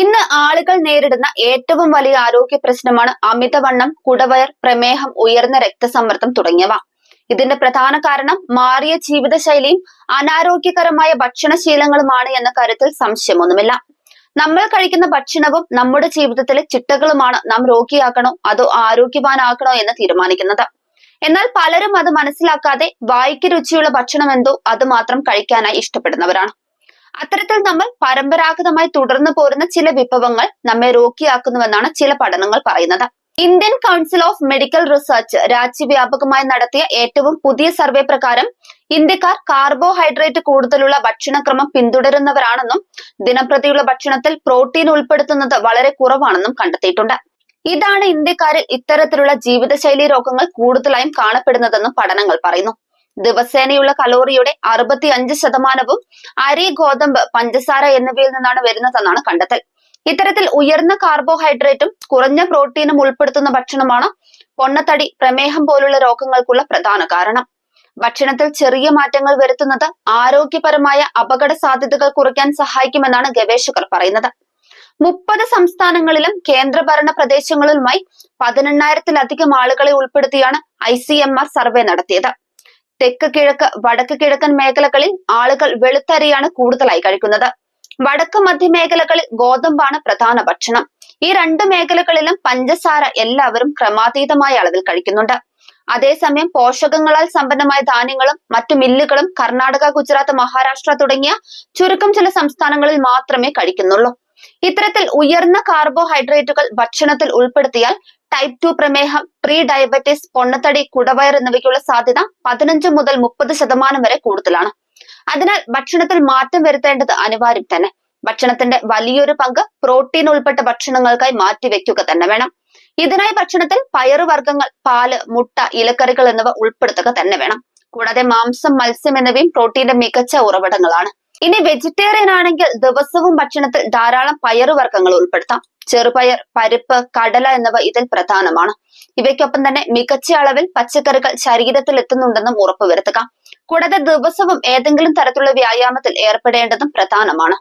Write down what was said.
ഇന്ന് ആളുകൾ നേരിടുന്ന ഏറ്റവും വലിയ ആരോഗ്യ പ്രശ്നമാണ് അമിതവണ്ണം കുടവയർ പ്രമേഹം ഉയർന്ന രക്തസമ്മർദ്ദം തുടങ്ങിയവ. ഇതിന്റെ പ്രധാന കാരണം മാറിയ ജീവിതശൈലിയും അനാരോഗ്യകരമായ ഭക്ഷണശീലങ്ങളുമാണ് എന്ന കാര്യത്തിൽ സംശയമൊന്നുമില്ല. നമ്മൾ കഴിക്കുന്ന ഭക്ഷണവും നമ്മുടെ ജീവിതത്തിലെ ചിട്ടകളുമാണ് നാം രോഗിയാക്കണോ അതോ ആരോഗ്യവാനാക്കണോ എന്ന് തീരുമാനിക്കുന്നത്. എന്നാൽ പലരും അത് മനസ്സിലാക്കാതെ വായിക്ക് രുചിയുള്ള ഭക്ഷണം എന്തോ അത് മാത്രം കഴിക്കാനായി ഇഷ്ടപ്പെടുന്നവരാണ്. അത്തരത്തിൽ നമ്മൾ പരമ്പരാഗതമായി തുടർന്നു പോരുന്ന ചില വിഭവങ്ങൾ നമ്മെ രോഗിയാക്കുന്നുവെന്നാണ് ചില പഠനങ്ങൾ പറയുന്നത്. Indian council of medical research രാജ്യവ്യാപകമായി നടത്തിയ ഏറ്റവും പുതിയ സർവേ പ്രകാരം ഇന്ത്യക്കാർ കാർബോഹൈഡ്രേറ്റ് കൂടുതലുള്ള ഭക്ഷണക്രമം പിന്തുടരുന്നവരാണെന്നും ദിനംപ്രതിയുള്ള ഭക്ഷണത്തിൽ പ്രോട്ടീൻ ഉൾപ്പെടുത്തുന്നത് വളരെ കുറവാണെന്നും കണ്ടെത്തിയിട്ടുണ്ട്. ഇതാണ് ഇന്ത്യക്കാരിൽ ഇത്തരത്തിലുള്ള ജീവിതശൈലി രോഗങ്ങൾ കൂടുതലായും കാണപ്പെടുന്നതെന്നും പഠനങ്ങൾ പറയുന്നു. ദിവസേനയുള്ള കലോറിയുടെ അറുപത്തി അഞ്ച് ശതമാനവും അരി ഗോതമ്പ് പഞ്ചസാര എന്നിവയിൽ നിന്നാണ് വരുന്നതെന്നാണ് കണ്ടെത്തൽ. ഇത്തരത്തിൽ ഉയർന്ന കാർബോഹൈഡ്രേറ്റും കുറഞ്ഞ പ്രോട്ടീനും ഉൾപ്പെടുത്തുന്ന ഭക്ഷണമാണ് പൊണ്ണത്തടി പ്രമേഹം പോലുള്ള രോഗങ്ങൾക്കുള്ള പ്രധാന കാരണം. ഭക്ഷണത്തിൽ ചെറിയ മാറ്റങ്ങൾ വരുത്തുന്നത് ആരോഗ്യപരമായ അപകട സാധ്യതകൾ കുറയ്ക്കാൻ സഹായിക്കുമെന്നാണ് ഗവേഷകർ പറയുന്നത്. മുപ്പത് സംസ്ഥാനങ്ങളിലും കേന്ദ്രഭരണ പ്രദേശങ്ങളിലുമായി പതിനെണ്ണായിരത്തിലധികം ആളുകളെ ഉൾപ്പെടുത്തിയാണ് ഐ സർവേ നടത്തിയത്. തെക്ക് കിഴക്ക് വടക്ക് കിഴക്കൻ മേഖലകളിൽ ആളുകൾ വെളുത്തരിയാണ് കൂടുതലായി കഴിക്കുന്നത്. വടക്ക് മധ്യ മേഖലകളിൽ ഗോതമ്പാണ് പ്രധാന ഭക്ഷണം. ഈ രണ്ട് മേഖലകളിലും പഞ്ചസാര എല്ലാവരും ക്രമാതീതമായ അളവിൽ കഴിക്കുന്നുണ്ട്. അതേസമയം പോഷകങ്ങളാൽ സമ്പന്നമായ ധാന്യങ്ങളും മറ്റു മില്ലുകളും കർണാടക ഗുജറാത്ത് മഹാരാഷ്ട്ര തുടങ്ങിയ ചുരുക്കം ചില സംസ്ഥാനങ്ങളിൽ മാത്രമേ കഴിക്കുന്നുള്ളൂ. ഇത്തരത്തിൽ ഉയർന്ന കാർബോഹൈഡ്രേറ്റുകൾ ഭക്ഷണത്തിൽ ഉൾപ്പെടുത്തിയാൽ ടൈപ്പ് ടു പ്രമേഹം പ്രീ ഡയബറ്റിസ് പൊണ്ണത്തടി കുടവയർ എന്നിവയ്ക്കുള്ള സാധ്യത പതിനഞ്ച് മുതൽ മുപ്പത് ശതമാനം വരെ കൂടുതലാണ്. അതിനാൽ ഭക്ഷണത്തിൽ മാറ്റം വരുത്തേണ്ടത് അനിവാര്യം തന്നെ. ഭക്ഷണത്തിന്റെ വലിയൊരു പങ്ക് പ്രോട്ടീൻ ഉൾപ്പെട്ട ഭക്ഷണങ്ങൾക്കായി മാറ്റിവെക്കുക തന്നെ വേണം. ഇതിനായി ഭക്ഷണത്തിൽ പയറുവർഗങ്ങൾ പാൽ മുട്ട ഇലക്കറികൾ എന്നിവ ഉൾപ്പെടുത്തുക തന്നെ വേണം. കൂടാതെ മാംസം മത്സ്യം എന്നിവയും പ്രോട്ടീന്റെ മികച്ച ഉറവിടങ്ങളാണ്. ഇനി വെജിറ്റേറിയൻ ആണെങ്കിൽ ദിവസവും ഭക്ഷണത്തിൽ ധാരാളം പയറുവർഗങ്ങൾ ഉൾപ്പെടുത്താം. ചെറുപയർ പരിപ്പ് കടല എന്നിവ ഇതിൽ പ്രധാനമാണ്. ഇവയ്ക്കൊപ്പം തന്നെ മികച്ച അളവിൽ പച്ചക്കറികൾ ശരീരത്തിൽ എത്തുന്നുണ്ടെന്നും ഉറപ്പുവരുത്തുക. കൂടാതെ ദിവസവും ഏതെങ്കിലും തരത്തിലുള്ള വ്യായാമത്തിൽ ഏർപ്പെടേണ്ടതും പ്രധാനമാണ്.